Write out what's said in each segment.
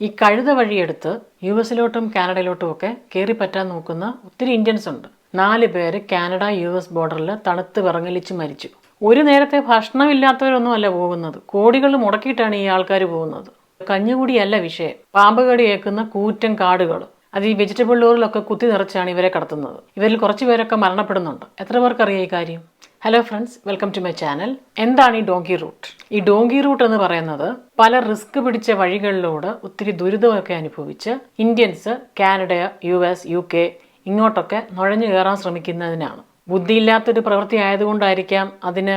ഈ കഴുത വഴിയെടുത്ത് യു എസിലോട്ടും കാനഡയിലോട്ടും ഒക്കെ കയറി പറ്റാൻ നോക്കുന്ന ഒത്തിരി ഇന്ത്യൻസ് ഉണ്ട്. നാല് പേര് കാനഡ യു എസ് ബോർഡറിൽ തണുത്ത് വിറങ്ങലിച്ച് മരിച്ചു. ഒരു നേരത്തെ ഭക്ഷണമില്ലാത്തവരൊന്നും അല്ല പോകുന്നത്. കോടികൾ മുടക്കിയിട്ടാണ് ഈ ആൾക്കാർ പോകുന്നത്. കഞ്ഞുകൂടിയല്ല വിഷയം. പാമ്പ് കടി ഏക്കുന്ന കൂറ്റൻ കാടുകൾ. അത് ഈ വെജിറ്റബിൾ ലോറിലൊക്കെ കുത്തി നിറച്ചാണ് ഇവരെ കടത്തുന്നത്. ഇവരിൽ കുറച്ച് പേരൊക്കെ മരണപ്പെടുന്നുണ്ട്. എത്ര പേർക്കറിയാം ഈ കാര്യം? Hello friends welcome to my channel എന്താണ് ഈ ഡോങ്കി റൂട്ട്? ഈ ഡോങ്കി റൂട്ട് എന്ന് പറയുന്നത് പല റിസ്ക് പിടിച്ച വഴികളിലൂടെ ഒത്തിരി ദുരിതമൊക്കെ അനുഭവിച്ച് Indians Canada U S U K ഇങ്ങോട്ടൊക്കെ നുഴഞ്ഞു കയറാൻ ശ്രമിക്കുന്നതിനാണ്. ബുദ്ധിയില്ലാത്തൊരു പ്രവൃത്തി ആയതുകൊണ്ടായിരിക്കാം അതിന്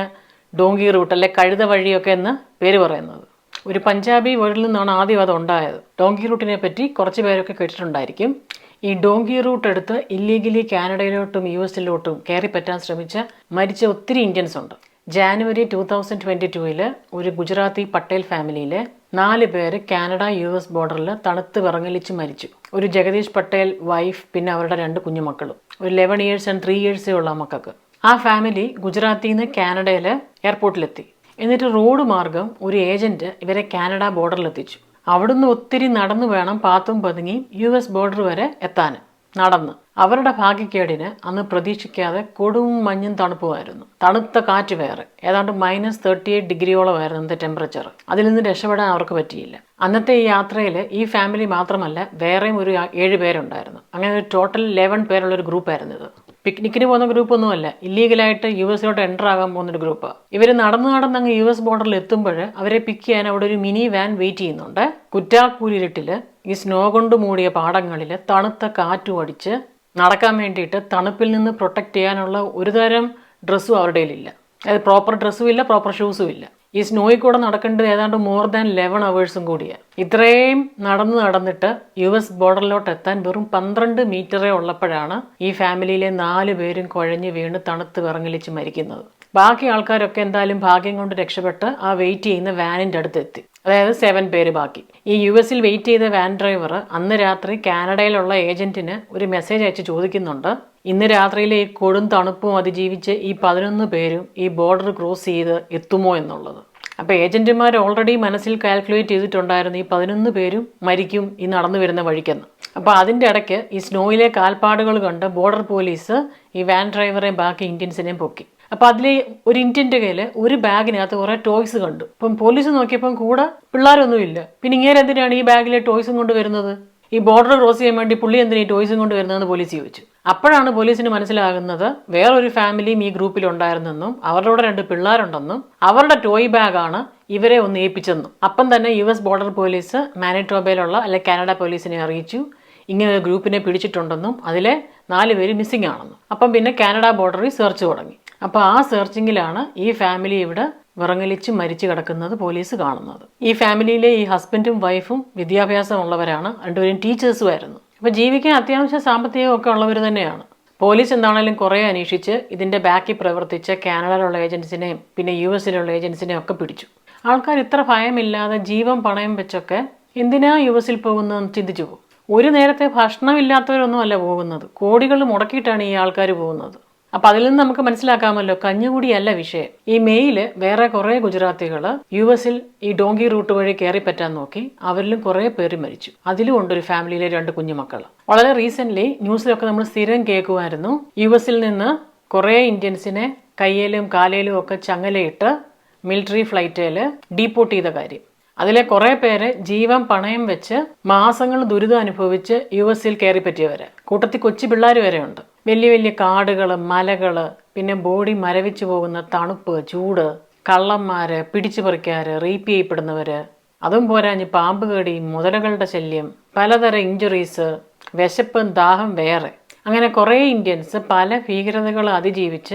ഡോങ്കി റൂട്ട് അല്ലെ കഴുത വഴിയൊക്കെ എന്ന് പേര് പറയുന്നത്. ഒരു പഞ്ചാബി വേർഡിൽ നിന്നാണ് ആദ്യം അത് ഉണ്ടായത്. ഡോങ്കി റൂട്ടിനെ പറ്റി കുറച്ച് പേരൊക്കെ കേട്ടിട്ടുണ്ടായിരിക്കും. ഈ ഡോങ്കി റൂട്ട് എടുത്ത് ഇല്ലീഗലി കാനഡയിലോട്ടും യു എസിലോട്ടും കയറി പറ്റാൻ ശ്രമിച്ച മരിച്ച ഒത്തിരി ഇന്ത്യൻസ് ഉണ്ട്. ജാനുവരി ടൂ തൗസൻഡ് ട്വന്റി ടൂവിൽ ഒരു ഗുജറാത്തി പട്ടേൽ ഫാമിലിയിലെ നാല് പേര് കാനഡ യു എസ് ബോർഡറിൽ തണുത്ത് വിറങ്ങലിച്ച് മരിച്ചു. ഒരു ജഗദീഷ് പട്ടേൽ വൈഫ് പിന്നെ അവരുടെ രണ്ട് കുഞ്ഞുമക്കളും. ഒരു ലെവൻ ഇയേഴ്സ് ആൻഡ് ത്രീ ഇയേഴ്സേ ഉള്ള മക്കൾക്ക് ആ ഫാമിലി ഗുജറാത്തിൽ നിന്ന് കാനഡയിൽ എയർപോർട്ടിലെത്തി എന്നിട്ട് റോഡ് മാർഗം ഒരു ഏജന്റ് ഇവരെ കാനഡ ബോർഡറിലെത്തിച്ചു അവിടുന്ന് ഒത്തിരി നടന്നു വേണം പാത്തും പതുങ്ങി യു എസ് ബോർഡർ വരെ എത്താൻ. നടന്ന്. അവരുടെ ഭാഗ്യക്കേടിന് അന്ന് പ്രതീക്ഷിക്കാതെ കൊടും മഞ്ഞും തണുപ്പുമായിരുന്നു. തണുത്ത കാറ്റ് വേറെ. ഏതാണ്ട് മൈനസ് തേർട്ടി എയ്റ്റ് ഡിഗ്രിയോളമായിരുന്നു അന്നത്തെ ടെമ്പറേച്ചർ അതിൽ നിന്ന് രക്ഷപ്പെടാൻ അവർക്ക് പറ്റിയില്ല. അന്നത്തെ ഈ യാത്രയിൽ ഈ ഫാമിലി മാത്രമല്ല വേറെയും ഒരു ഏഴ് പേരുണ്ടായിരുന്നു. അങ്ങനെ ഒരു ടോട്ടൽ ലെവൻ പേരുള്ള ഒരു ഗ്രൂപ്പായിരുന്നു ഇത്. പിക്നിക്കിന് പോകുന്ന ഗ്രൂപ്പ് ഒന്നുമല്ല ഇല്ലീഗലായിട്ട് യു എസിലോട്ട് എന്റർ ആകാൻ പോകുന്ന ഒരു ഗ്രൂപ്പ് ഇവർ നടന്ന് നടന്ന് അങ്ങ് യു എസ് ബോർഡറിൽ എത്തുമ്പോൾ അവരെ പിക്ക് ചെയ്യാൻ അവിടെ ഒരു മിനി വാൻ വെയിറ്റ് ചെയ്യുന്നുണ്ട്. കുറ്റാക്കൂരിരുട്ടിൽ ഈ സ്നോ കൊണ്ട് മൂടിയ പാടങ്ങളിൽ തണുത്ത കാറ്റും അടിച്ച് നടക്കാൻ വേണ്ടിയിട്ട് തണുപ്പിൽ നിന്ന് പ്രൊട്ടക്റ്റ് ചെയ്യാനുള്ള ഒരു തരം ഡ്രസ്സും അവരുടെ ഇല്ല അതായത് പ്രോപ്പർ ഡ്രസ്സും ഇല്ല പ്രോപ്പർ ഷൂസും ഇല്ല. ഈ സ്നോയിൽ കൂടെ നടക്കേണ്ടത് ഏതാണ്ട് മോർ ദാൻ ലെവൻ അവേഴ്സും കൂടിയാണ് ഇത്രയും നടന്ന് നടന്നിട്ട് യു എസ് ബോർഡറിലോട്ട് എത്താൻ വെറും പന്ത്രണ്ട് മീറ്ററേ ഉള്ളപ്പോഴാണ് ഈ ഫാമിലിയിലെ നാല് പേരും കുഴഞ്ഞ് വീണ് തണുത്ത് വിറങ്ങലിച്ച് മരിക്കുന്നത്. ബാക്കി ആൾക്കാരൊക്കെ എന്തായാലും ഭാഗ്യം കൊണ്ട് രക്ഷപ്പെട്ട് ആ വെയിറ്റ് ചെയ്യുന്ന വാനിന്റെ അടുത്ത് എത്തി അതായത് സെവൻ പേര് ബാക്കി. ഈ യു എസിൽ വെയിറ്റ് ചെയ്ത വാൻ ഡ്രൈവർ അന്ന് രാത്രി കാനഡയിലുള്ള ഏജന്റിന് ഒരു മെസ്സേജ് അയച്ച് ചോദിക്കുന്നുണ്ട്. ഇന്ന് രാത്രിയിലെ ഈ കൊടും തണുപ്പും അതിജീവിച്ച് ഈ പതിനൊന്ന് പേരും ഈ ബോർഡർ ക്രോസ് ചെയ്ത് എത്തുമോ എന്നുള്ളത്. അപ്പോൾ ഏജന്റുമാർ ഓൾറെഡി മനസ്സിൽ കാൽക്കുലേറ്റ് ചെയ്തിട്ടുണ്ടായിരുന്നു ഈ പതിനൊന്ന് പേരും മരിക്കും ഈ നടന്നു വരുന്ന വഴിക്കെന്ന്. അപ്പോൾ അതിന്റെ ഇടയ്ക്ക് ഈ സ്നോയിലെ കാൽപ്പാടുകൾ കണ്ട് ബോർഡർ പോലീസ് ഈ വാൻ ഡ്രൈവറെയും ബാക്കി ഇന്ത്യൻസിനെയും പൊക്കി. അപ്പോൾ അതിൽ ഒരു ഇന്ത്യന്റെ കയ്യിൽ ഒരു ബാഗിനകത്ത് കുറേ ടോയ്സ് കണ്ടു. അപ്പം പോലീസ് നോക്കിയപ്പം കൂടെ പിള്ളേരൊന്നുമില്ല പിന്നെ ഇങ്ങനെ എന്തിനാണ് ഈ ബാഗിലെ ടോയ്സും കൊണ്ട് വരുന്നത്? ഈ ബോർഡർ ക്രോസ് ചെയ്യാൻ വേണ്ടി പുള്ളി എന്തിനാ ഈ ടോയ്സും കൊണ്ട് വരുന്നതെന്ന് പോലീസ് ചോദിച്ചു. അപ്പോഴാണ് പോലീസിന് മനസ്സിലാകുന്നത് വേറൊരു ഫാമിലിയും ഈ ഗ്രൂപ്പിൽ ഉണ്ടായിരുന്നെന്നും അവരുടെ കൂടെ രണ്ട് പിള്ളേരുണ്ടെന്നും അവരുടെ ടോയ് ബാഗാണ് ഇവരെ ഒന്ന് ഏൽപ്പിച്ചെന്നും. അപ്പം തന്നെ യു എസ് ബോർഡർ പോലീസ് മാനിറ്റോബയിലുള്ള അല്ലെ കാനഡ പോലീസിനെ അറിയിച്ചു. ഇങ്ങനെ ഒരു ഗ്രൂപ്പിനെ പിടിച്ചിട്ടുണ്ടെന്നും അതിലെ നാല് പേര് മിസ്സിംഗ് ആണെന്നും. അപ്പം പിന്നെ കാനഡ ബോർഡറിൽ സെർച്ച് തുടങ്ങി. അപ്പോൾ ആ സെർച്ചിങ്ങിലാണ് ഈ ഫാമിലി ഇവിടെ വിറങ്ങലിച്ച് മരിച്ചു കിടക്കുന്നത് പോലീസ് കാണുന്നത്. ഈ ഫാമിലിയിലെ ഈ ഹസ്ബൻഡും വൈഫും വിദ്യാഭ്യാസമുള്ളവരാണ്. രണ്ടുപേരും ടീച്ചേഴ്സും ആയിരുന്നു അപ്പോൾ ജീവിക്കാൻ അത്യാവശ്യ സാമ്പത്തികം ഒക്കെ ഉള്ളവർ തന്നെയാണ്. പോലീസ് എന്താണേലും കുറേ അന്വേഷിച്ച് ഇതിന്റെ ബാക്കി പ്രവർത്തിച്ച കാനഡയിലുള്ള ഏജൻസിനെയും പിന്നെ യു എസിലുള്ള ഏജൻസിനെയും ഒക്കെ പിടിച്ചു. ആൾക്കാർ ഇത്ര ഭയമില്ലാതെ ജീവൻ പണയം വെച്ചൊക്കെ എന്തിനാ യു എസിൽ പോകുന്നതെന്ന് ചിന്തിച്ചു പോകും. ഒരു നേരത്തെ ഭക്ഷണമില്ലാത്തവരൊന്നും അല്ല പോകുന്നത്. കോടികൾ മുടക്കിയിട്ടാണ് ഈ ആൾക്കാർ പോകുന്നത്. അപ്പൊ അതിൽ നിന്ന് നമുക്ക് മനസ്സിലാക്കാമല്ലോ കഞ്ഞുകൂടിയല്ല വിഷയം. ഈ മെയിൽ വേറെ കുറെ ഗുജറാത്തികൾ യു എസിൽ ഈ ഡോങ്കി റൂട്ട് വഴി കയറി പറ്റാൻ നോക്കി അവരിലും കുറെ പേര് മരിച്ചു. അതിലും ഉണ്ട് ഒരു ഫാമിലിയിലെ രണ്ട് കുഞ്ഞുമക്കൾ വളരെ റീസെന്റ് ന്യൂസിലൊക്കെ നമ്മൾ സ്ഥിരം കേൾക്കുമായിരുന്നു യു എസിൽ നിന്ന് കുറെ ഇന്ത്യൻസിനെ കയ്യിലും കാലയിലും ഒക്കെ ചങ്ങലയിട്ട് മിലിറ്ററി ഫ്ലൈറ്റിൽ ഡീപ്പോർട്ട് ചെയ്ത കാര്യം. അതിലെ കുറേ പേര് ജീവൻ പണയം വെച്ച് മാസങ്ങൾ ദുരിതം അനുഭവിച്ച് യു എസിൽ കയറി പറ്റിയവർ കൂട്ടത്തിൽ കൊച്ചു പിള്ളേർ വരെയുണ്ട് വലിയ വലിയ കാടുകൾ മലകൾ പിന്നെ ബോഡി മരവിച്ചു പോകുന്ന തണുപ്പ് ചൂട് കള്ളന്മാര് പിടിച്ചു പറിക്കാര് റേപ്പ് ചെയ്യപ്പെടുന്നവര്. അതും പോരാഞ്ഞ് പാമ്പ് കടി മുതലകളുടെ ശല്യം പലതരം ഇഞ്ചുറീസ് വിശപ്പും ദാഹം വേറെ. അങ്ങനെ കുറേ ഇന്ത്യൻസ് പല ഭീകരതകൾ അതിജീവിച്ച്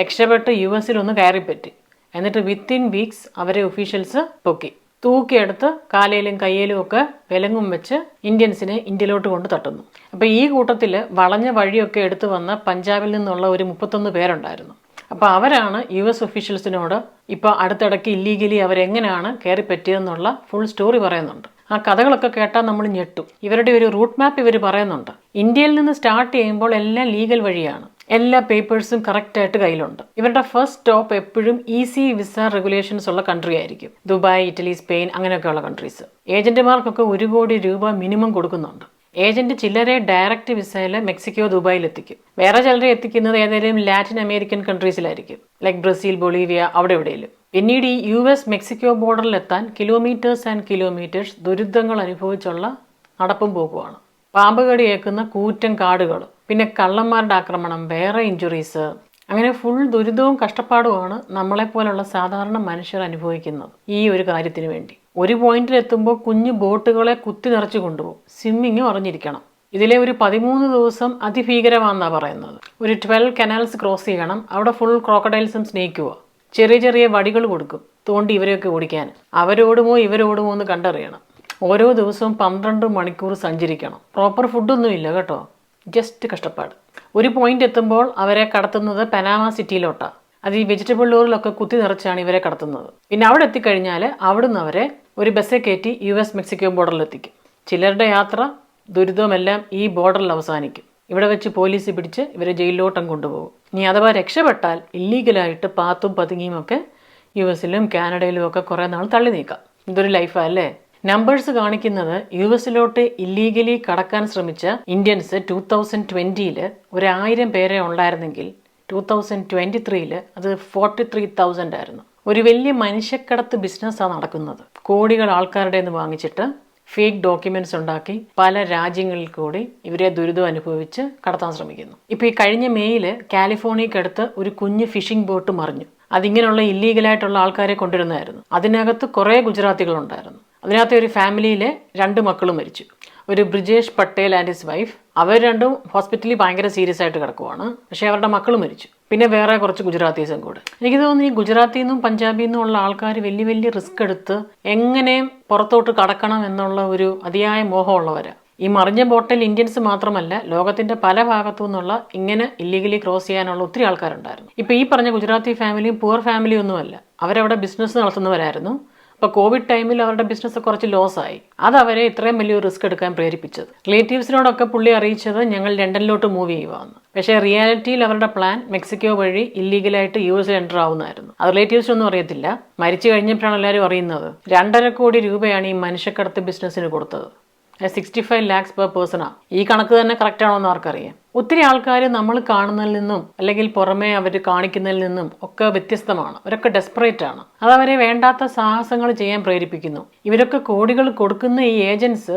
രക്ഷപ്പെട്ട് യു എസിലൊന്ന് കയറിപ്പറ്റി. എന്നിട്ട് വിത്തിൻ വീക്സ് അവരെ ഒഫീഷ്യൽസ് പൊക്കി. തൂക്കിയെടുത്ത് കാലയിലും കയ്യിലും ഒക്കെ വിലങ്ങും വെച്ച് ഇന്ത്യൻസിനെ ഇന്ത്യയിലോട്ട് കൊണ്ട് തട്ടുന്നു. അപ്പോൾ ഈ കൂട്ടത്തിൽ വളഞ്ഞ വഴിയൊക്കെ എടുത്തു വന്ന പഞ്ചാബിൽ നിന്നുള്ള ഒരു മുപ്പത്തൊന്ന് പേരുണ്ടായിരുന്നു. അപ്പോൾ അവരാണ് യു എസ് ഒഫീഷ്യൽസിനോട് ഇപ്പോൾ അടുത്തിടയ്ക്ക് ഇല്ലീഗലി അവരെങ്ങനെയാണ് കയറി പറ്റിയതെന്നുള്ള ഫുൾ സ്റ്റോറി പറയുന്നുണ്ട്. ആ കഥകളൊക്കെ കേട്ടാൽ നമ്മൾ ഞെട്ടും. ഇവരുടെ ഒരു റൂട്ട് മാപ്പ് ഇവർ പറയുന്നുണ്ട്. ഇന്ത്യയിൽ നിന്ന് സ്റ്റാർട്ട് ചെയ്യുമ്പോൾ എല്ലാം ലീഗൽ വഴിയാണ്. എല്ലാ പേപ്പേഴ്സും കറക്റ്റായിട്ട് കയ്യിലുണ്ട്. ഇവരുടെ ഫസ്റ്റ് സ്റ്റോപ്പ് എപ്പോഴും ഈസി വിസ റെഗുലേഷൻസ് ഉള്ള കൺട്രി ആയിരിക്കും. ദുബായ് ഇറ്റലി സ്പെയിൻ അങ്ങനെയൊക്കെയുള്ള കൺട്രീസ് ഏജന്റുമാർക്കൊക്കെ ഒരു കോടി രൂപ മിനിമം കൊടുക്കുന്നുണ്ട്. ഏജന്റ് ചിലരെ ഡയറക്റ്റ് വിസയിൽ മെക്സിക്കോ ദുബായിൽ എത്തിക്കും. വേറെ ചിലരെ എത്തിക്കുന്നത് ഏതെങ്കിലും ലാറ്റിൻ അമേരിക്കൻ കൺട്രീസിലായിരിക്കും ലൈക്ക് ബ്രസീൽ ബൊളീവിയ അവിടെ എവിടെയെങ്കിലും പിന്നീട് ഈ യു എസ് മെക്സിക്കോ ബോർഡറിൽ എത്താൻ കിലോമീറ്റേഴ്സ് ആൻഡ് കിലോമീറ്റേഴ്സ് ദുരിതങ്ങൾ അനുഭവിച്ചുള്ള നടപ്പും പോകുവാണ്. പാമ്പ് കടി ഏക്കുന്ന കൂറ്റൻ കാടുകൾ. പിന്നെ കള്ളന്മാരുടെ ആക്രമണം വേറെ ഇഞ്ചുറീസ് അങ്ങനെ ഫുൾ ദുരിതവും കഷ്ടപ്പാടുമാണ് നമ്മളെപ്പോലുള്ള സാധാരണ മനുഷ്യർ അനുഭവിക്കുന്നത് ഈ ഒരു കാര്യത്തിന് വേണ്ടി. ഒരു പോയിന്റിൽ എത്തുമ്പോൾ കുഞ്ഞു ബോട്ടുകളെ കുത്തി നിറച്ചു കൊണ്ടുപോകും. സ്വിമ്മിങ് അറിഞ്ഞിരിക്കണം. ഇതിലെ ഒരു പതിമൂന്ന് ദിവസം അതിഭീകരമാണെന്നാണ് പറയുന്നത്. ഒരു ട്വൽവ് കനാൽസ് ക്രോസ് ചെയ്യണം. അവിടെ ഫുൾ ക്രോക്കഡൈൽസും സ്നേഹിക്കുക ചെറിയ ചെറിയ വടികൾ കൊടുക്കും തോണ്ടി ഇവരെയൊക്കെ ഓടിക്കാൻ. അവരോടുമോ ഇവരോടുമോ എന്ന് കണ്ടറിയണം. ഓരോ ദിവസവും പന്ത്രണ്ട് മണിക്കൂർ സഞ്ചരിക്കണം. പ്രോപ്പർ ഫുഡൊന്നും ഇല്ല കേട്ടോ. ജസ്റ്റ് കഷ്ടപ്പാട്. ഒരു പോയിന്റ് എത്തുമ്പോൾ അവരെ കടത്തുന്നത് പനാമ സിറ്റിയിലോട്ടാണ് അത് ഈ വെജിറ്റബിൾ ലോറിലൊക്കെ കുത്തി നിറച്ചാണ് ഇവരെ കടത്തുന്നത്. പിന്നെ അവിടെ എത്തിക്കഴിഞ്ഞാൽ അവിടുന്ന് അവരെ ഒരു ബസ്സെ കയറ്റി യു എസ് മെക്സിക്കോ ബോർഡറിൽ എത്തിക്കും ചിലരുടെ യാത്ര ദുരിതമെല്ലാം ഈ ബോർഡറിൽ അവസാനിക്കും. ഇവിടെ വെച്ച് പോലീസ് പിടിച്ച് ഇവരെ ജയിലിലോട്ടം കൊണ്ടുപോകും. ഇനി അഥവാ രക്ഷപ്പെട്ടാൽ ഇല്ലീഗലായിട്ട് പാത്തും പതുങ്ങിയും ഒക്കെ യു എസിലും കാനഡയിലും ഒക്കെ കുറേ നാൾ തള്ളി നീക്കാം. ഇതൊരു ലൈഫാ അല്ലേ? നമ്പേഴ്സ് കാണിക്കുന്നത് യു എസിലോട്ട് ഇല്ലീഗലി കടക്കാൻ ശ്രമിച്ച ഇന്ത്യൻസ് ടൂ തൗസൻഡ് ട്വന്റിയിൽ ഒരു ആയിരം പേരെ ഉണ്ടായിരുന്നെങ്കിൽ ടൂ തൗസൻഡ് ട്വന്റി ത്രീയിൽ അത് ഫോർട്ടി ത്രീ തൗസൻഡ് ആയിരുന്നു. ഒരു വലിയ മനുഷ്യക്കടത്ത് ബിസിനസ്സാണ് നടക്കുന്നത്. കോടികൾ ആൾക്കാരുടെ നിന്ന് വാങ്ങിച്ചിട്ട് ഫേക്ക് ഡോക്യുമെന്റ്സ് ഉണ്ടാക്കി പല രാജ്യങ്ങളിൽ കൂടി ഇവരെ ദുരിതം അനുഭവിച്ച് കടത്താൻ ശ്രമിക്കുന്നു. ഇപ്പോൾ ഈ കഴിഞ്ഞ മെയ്യിൽ കാലിഫോർണിയക്കടുത്ത് ഒരു കുഞ്ഞ് ഫിഷിംഗ് ബോട്ട് മറിഞ്ഞു. അതിങ്ങനെയുള്ള ഇല്ലീഗലായിട്ടുള്ള ആൾക്കാരെ കൊണ്ടുവരുന്നതായിരുന്നു. അതിനകത്ത് കുറേ ഗുജറാത്തികളുണ്ടായിരുന്നു. അതിനകത്ത് ഒരു ഫാമിലിയിലെ രണ്ട് മക്കളും മരിച്ചു. ഒരു Brijesh Patel and his wife അവർ രണ്ടും ഹോസ്പിറ്റലിൽ ഭയങ്കര സീരിയസ് ആയിട്ട് കിടക്കുവാണ്. പക്ഷേ അവരുടെ മക്കൾ മരിച്ചു. പിന്നെ വേറെ കുറച്ച് ഗുജറാത്തീസും കൂടെ. എനിക്ക് തോന്നുന്നു ഈ ഗുജറാത്തിൽ നിന്നും പഞ്ചാബിൽ നിന്നും ഉള്ള ആൾക്കാർ വലിയ വലിയ റിസ്ക് എടുത്ത് എങ്ങനെയും പുറത്തോട്ട് കടക്കണം എന്നുള്ള ഒരു അതിയായ മോഹമുള്ളവരാണ് ഈ മറിഞ്ഞ ബോട്ടിൽ ഇന്ത്യൻസ് മാത്രമല്ല ലോകത്തിന്റെ പല ഭാഗത്തു നിന്നുള്ള ഇങ്ങനെ ഇല്ലീഗലി ക്രോസ് ചെയ്യാനുള്ള ഒത്തിരി ആൾക്കാരുണ്ടായിരുന്നു. ഇപ്പൊ ഈ പറഞ്ഞ ഗുജറാത്തി ഫാമിലിയും പുവർ ഫാമിലിയും ഒന്നുമല്ല. അവരവിടെ ബിസിനസ് നടത്തുന്നവരായിരുന്നു. അപ്പോൾ കോവിഡ് ടൈമിൽ അവരുടെ ബിസിനസ് കുറച്ച് ലോസ് ആയി. അത് അവരെ ഇത്രയും വലിയ റിസ്ക് എടുക്കാൻ പ്രേരിപ്പിച്ചത്. റിലേറ്റീവ്സിനോടൊക്കെ പുള്ളി അറിയിച്ചത് ഞങ്ങൾ ലണ്ടനിലോട്ട് മൂവ് ചെയ്യുവാന്ന്. പക്ഷേ റിയാലിറ്റിയിൽ അവരുടെ പ്ലാൻ മെക്സിക്കോ വഴി ഇല്ലീഗലായിട്ട് യു എസിൽ എന്റർ ആവുന്നതായിരുന്നു അത് റിലേറ്റീവ്സിനൊന്നും അറിയത്തില്ല. മരിച്ചു കഴിഞ്ഞപ്പോഴാണ് എല്ലാവരും അറിയുന്നത്. രണ്ടര കോടി രൂപയാണ് ഈ മനുഷ്യക്കടത്ത് ബിസിനസ്സിന് കൊടുത്തത്. സിക്സ്റ്റി ഫൈവ് ലാക്സ് പെർ പേഴ്സണാണ് ഈ കണക്ക് തന്നെ കറക്റ്റ് ആണോ എന്ന് ആർക്കറിയാം. ഒത്തിരി ആൾക്കാർ നമ്മൾ കാണുന്നതിൽ നിന്നും അല്ലെങ്കിൽ പുറമേ അവർ കാണിക്കുന്നതിൽ നിന്നും ഒക്കെ വ്യത്യസ്തമാണ്. അവരൊക്കെ ഡെസ്പറേറ്റ് ആണ്. അത് അവരെ വേണ്ടാത്ത സാഹസങ്ങൾ ചെയ്യാൻ പ്രേരിപ്പിക്കുന്നു. ഇവരൊക്കെ കോടികൾ കൊടുക്കുന്ന ഈ ഏജൻസ്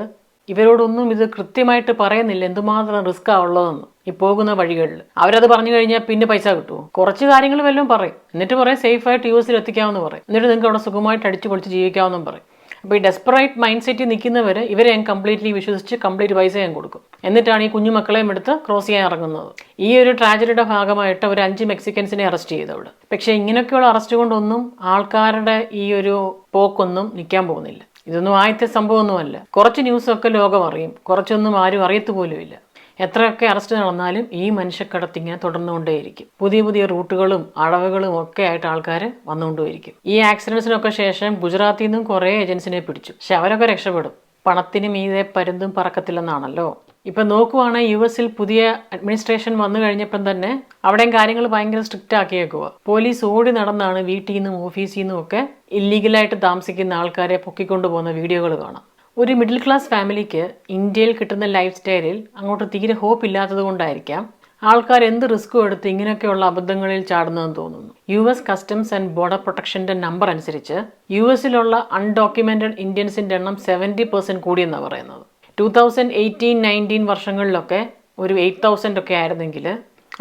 ഇവരോടൊന്നും ഇത് കൃത്യമായിട്ട് പറയുന്നില്ല. എന്തുമാത്രം റിസ്ക് ആവുള്ളതെന്ന് ഈ പോകുന്ന വഴികളിൽ. അവരത് പറഞ്ഞു കഴിഞ്ഞാൽ പിന്നെ പൈസ കിട്ടുമോ കുറച്ച് കാര്യങ്ങൾ വല്ലതും പറയും. എന്നിട്ട് പറയും സേഫായിട്ട് യു എസിൽ എത്തിക്കാമെന്ന് പറയും. എന്നിട്ട് നിങ്ങൾക്ക് അവിടെ സുഖമായിട്ട് അടിച്ചു പൊളിച്ച് ജീവിക്കാമെന്നും പറയും. അപ്പോൾ ഈ ഡെസ്പറേറ്റ് മൈൻഡ് സെറ്റിൽ നിൽക്കുന്നവർ ഇവരെ ഞാൻ കംപ്ലീറ്റ്ലി വിശ്വസിച്ച് കംപ്ലീറ്റ് പൈസ ഞാൻ കൊടുക്കും. എന്നിട്ടാണ് ഈ കുഞ്ഞു മക്കളെയും എടുത്ത് ക്രോസ് ചെയ്യാൻ ഇറങ്ങുന്നത്. ഈ ഒരു ട്രാജഡിയുടെ ഭാഗമായിട്ട് ഒരു അഞ്ച് മെക്സിക്കൻസിനെ അറസ്റ്റ് ചെയ്തു അവിടെ. പക്ഷേ ഇങ്ങനെയൊക്കെയുള്ള അറസ്റ്റ് കൊണ്ടൊന്നും ആൾക്കാരുടെ ഈ ഒരു പോക്കൊന്നും നിൽക്കാൻ പോകുന്നില്ല. ഇതൊന്നും ആദ്യത്തെ സംഭവമൊന്നുമല്ല. കുറച്ച് ന്യൂസൊക്കെ ലോകം അറിയും. കുറച്ചൊന്നും ആരും അറിയത്തു പോലുമില്ല. എത്രയൊക്കെ അറസ്റ്റ് നടന്നാലും ഈ മനുഷ്യക്കടത്ത് ഇങ്ങനെ തുടർന്നുകൊണ്ടേയിരിക്കും. പുതിയ പുതിയ റൂട്ടുകളും അളവുകളും ഒക്കെ ആയിട്ട് ആൾക്കാർ വന്നുകൊണ്ടേയിരിക്കും ഈ ആക്സിഡൻസിനൊക്കെ ശേഷം ഗുജറാത്തിൽ നിന്നും കുറേ ഏജൻസിനെ പിടിച്ചു. പക്ഷെ അവരൊക്കെ രക്ഷപ്പെടും. പണത്തിന് മീതെ പരുന്തും പറക്കത്തില്ലെന്നാണല്ലോ. ഇപ്പൊ നോക്കുവാണെങ്കിൽ യു എസിൽ പുതിയ അഡ്മിനിസ്ട്രേഷൻ വന്നു കഴിഞ്ഞപ്പം തന്നെ അവിടെയും കാര്യങ്ങൾ ഭയങ്കര സ്ട്രിക്റ്റ് ആക്കിയേക്കുക പോലീസ് ഓടി നടന്നാണ് വീട്ടിൽ നിന്നും ഓഫീസിൽ നിന്നും ഒക്കെ ഇല്ലീഗലായിട്ട് താമസിക്കുന്ന ആൾക്കാരെ പൊക്കിക്കൊണ്ടു പോകുന്ന വീഡിയോകൾ കാണാം. ഒരു മിഡിൽ ക്ലാസ് ഫാമിലിക്ക് ഇന്ത്യയിൽ കിട്ടുന്ന ലൈഫ് സ്റ്റൈലിൽ അങ്ങോട്ട് തീരെ ഹോപ്പ് ഇല്ലാത്തത് കൊണ്ടായിരിക്കാം ആൾക്കാർ എന്ത് റിസ്ക്കും എടുത്ത് ഇങ്ങനെയൊക്കെയുള്ള അബദ്ധങ്ങളിൽ ചാടുന്നതെന്ന് തോന്നുന്നു. U S customs and border പ്രൊട്ടക്ഷന്റെ number അനുസരിച്ച് യു എസിലുള്ള അൺഡോക്യുമെന്റഡ് ഇന്ത്യൻസിന്റെ എണ്ണം സെവന്റി പെർസെന്റ് കൂടിയെന്നാണ് പറയുന്നത്. ടൂ തൗസൻഡ് എയ്റ്റീൻ നയന്റീൻ വർഷങ്ങളിലൊക്കെ ഒരു എയ്റ്റ് തൗസൻഡ് ഒക്കെ ആയിരുന്നെങ്കിൽ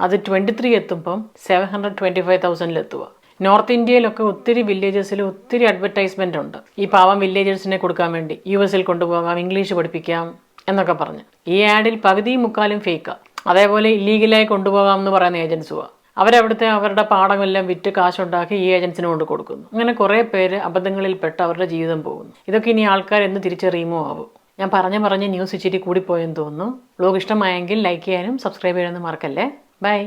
അത് ട്വന്റി ത്രീ എത്തുമ്പം സെവൻ ഹൺഡ്രഡ് ട്വന്റി ഫൈവ് തൗസൻഡിൽ എത്തുക നോർത്ത് ഇന്ത്യയിലൊക്കെ ഒത്തിരി വില്ലേജസിൽ ഒത്തിരി അഡ്വർടൈസ്മെന്റ് ഉണ്ട്. ഈ പാവം വില്ലേജേഴ്സിനെ കൊടുക്കാൻ വേണ്ടി യു എസിൽ കൊണ്ടുപോകാം ഇംഗ്ലീഷ് പഠിപ്പിക്കാം എന്നൊക്കെ പറഞ്ഞ്. ഈ ആഡിൽ പകുതി മുക്കാലും ഫേക്കാണ് അതേപോലെ ഇല്ലീഗലായി കൊണ്ടുപോകാം എന്ന് പറയുന്ന ഏജൻസുവാണ് അവരവിടുത്തെ അവരുടെ പാടമെല്ലാം വിറ്റ് കാശുണ്ടാക്കി ഈ ഏജൻസിന് കൊണ്ട് കൊടുക്കുന്നു. അങ്ങനെ കുറേ പേര് അബദ്ധങ്ങളിൽപ്പെട്ട് അവരുടെ ജീവിതം പോകുന്നു. ഇതൊക്കെ ഇനി ആൾക്കാർ എന്ന് തിരിച്ചറിയുമോ ആവും. ഞാൻ പറഞ്ഞ പറഞ്ഞ് ന്യൂസ് ഇച്ചിരി കൂടിപ്പോയെന്ന് തോന്നുന്നു. ബ്ലോഗ് ഇഷ്ടമായെങ്കിൽ ലൈക്ക് ചെയ്യാനും സബ്സ്ക്രൈബ് ചെയ്യാനും മറക്കല്ലേ? ബൈ